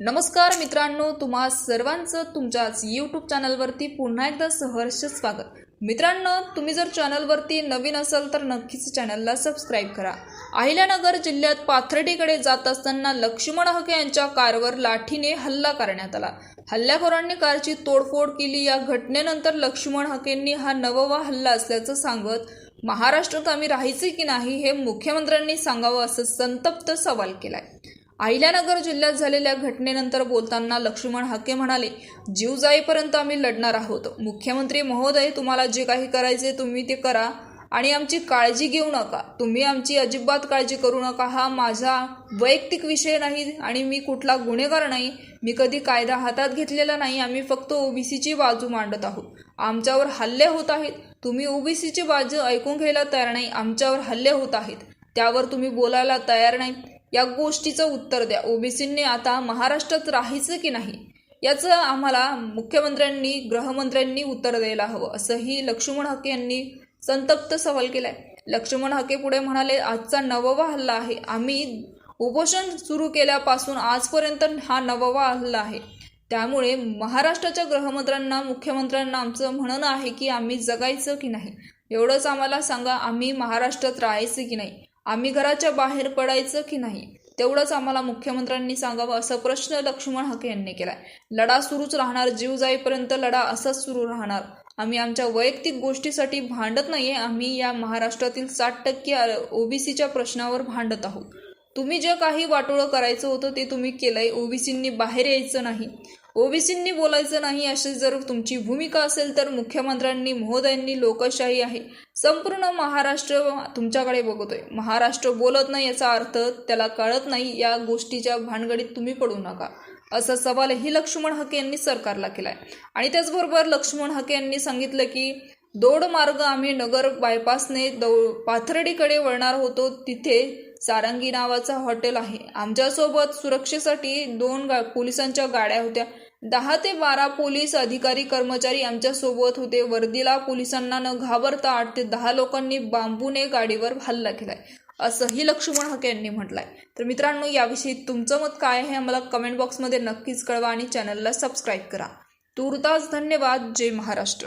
नमस्कार मित्रांनो तुम्हा सर्वांचं तुमच्याच यूट्यूब चॅनलवरती पुन्हा एकदा सहर्ष स्वागत. मित्रांनो तुम्ही जर चॅनलवरती नवीन असाल तर नक्कीच चॅनलला सबस्क्राईब करा. अहिल्यानगर जिल्ह्यात पाथर्डीकडे जात असताना लक्ष्मण हके यांच्या कारवर लाठीने हल्ला करण्यात आला. हल्लेखोरांनी कारची तोडफोड केली. या घटनेनंतर लक्ष्मण हकेंनी हा नववा हल्ला असल्याचं सांगत महाराष्ट्रात आम्ही राहायचे की नाही हे मुख्यमंत्र्यांनी सांगावं असं संतप्त सवाल केलाय. अहिल्यानगर जिल्ह्यात झालेल्या घटनेनंतर बोलताना लक्ष्मण हाके म्हणाले जीव जाईपर्यंत आम्ही लढणार आहोत. मुख्यमंत्री महोदय तुम्हाला जे काही करायचे तुम्ही ते करा आणि आमची काळजी घेऊ नका. तुम्ही आमची अजिबात काळजी करू नका. हा माझा वैयक्तिक विषय नाही आणि मी कुठला गुन्हेगार नाही. मी कधी कायदा हातात घेतलेला नाही. आम्ही फक्त ओबीसीची बाजू मांडत आहोत. आमच्यावर हल्ले होत आहेत. तुम्ही ओबीसीची बाजू ऐकून घ्यायला तयार नाही. आमच्यावर हल्ले होत आहेत. त्यावर तुम्ही बोलायला तयार नाही. या गोष्टीचं उत्तर द्या. ओबीसींनी आता महाराष्ट्रात राहायचं की नाही याचं आम्हाला मुख्यमंत्र्यांनी गृहमंत्र्यांनी उत्तर द्यायला हवं असंही लक्ष्मण हके यांनी संतप्त सवाल केलाय. लक्ष्मण हके पुढे म्हणाले आजचा नववा हल्ला आहे. आम्ही उपोषण सुरू केल्यापासून आजपर्यंत हा नववा हल्ला आहे. त्यामुळे महाराष्ट्राच्या गृहमंत्र्यांना मुख्यमंत्र्यांना आमचं म्हणणं आहे की आम्ही जगायचं की नाही. एवढंच आम्हाला सांगा आम्ही महाराष्ट्रात राहायचं की नाही. आम्ही घराच्या बाहेर पडायचं की नाही? तेवढंच आम्हाला मुख्यमंत्र्यांनी सांगावं असा प्रश्न लक्ष्मण हके यांनी केलाय. लढा सुरूच राहणार जीव जाईपर्यंत लढा असाच सुरू राहणार. आम्ही आमच्या वैयक्तिक गोष्टीसाठी भांडत नाहीये आम्ही या महाराष्ट्रातील साठ टक्के ओबीसीच्या प्रश्नावर भांडत आहोत. तुम्ही जे काही वाटोळं करायचं होतं ते तुम्ही केलंय ओबीसींनी बाहेर यायचं नाही. ओबीसींनी बोलायचं नाही अशी जर तुमची भूमिका असेल तर मुख्यमंत्र्यांनी महोदयांनी लोकशाही आहे. संपूर्ण महाराष्ट्र तुमच्याकडे बघतोय. महाराष्ट्र बोलत नाही याचा अर्थ त्याला कळत नाही या गोष्टीच्या भानगडीत तुम्ही पडू नका. असा सवालही लक्ष्मण हके यांनी सरकारला केलाय. आणि त्याचबरोबर लक्ष्मण हके यांनी सांगितलं की दोड मार्ग आम्ही नगर बायपासने दौ पाथर्डीकडे वळणार होतो. तिथे सारंगी नावाचा हॉटेल आहे. आमच्यासोबत सुरक्षेसाठी दोन गा पोलिसांच्या गाड्या होत्या. दहा ते बारा पोलीस अधिकारी कर्मचारी यांच्या सोबत होते. वर्दीला पोलिसांना न घाबरता आठ ते दहा लोकांनी बांबूने गाडीवर हल्ला केलाय असंही लक्ष्मण हके यांनी म्हटलंय. तर मित्रांनो याविषयी तुमचं मत काय आहे आम्हाला कमेंट बॉक्समध्ये नक्कीच कळवा आणि चॅनलला सबस्क्राईब करा. तुर्तास धन्यवाद. जय महाराष्ट्र.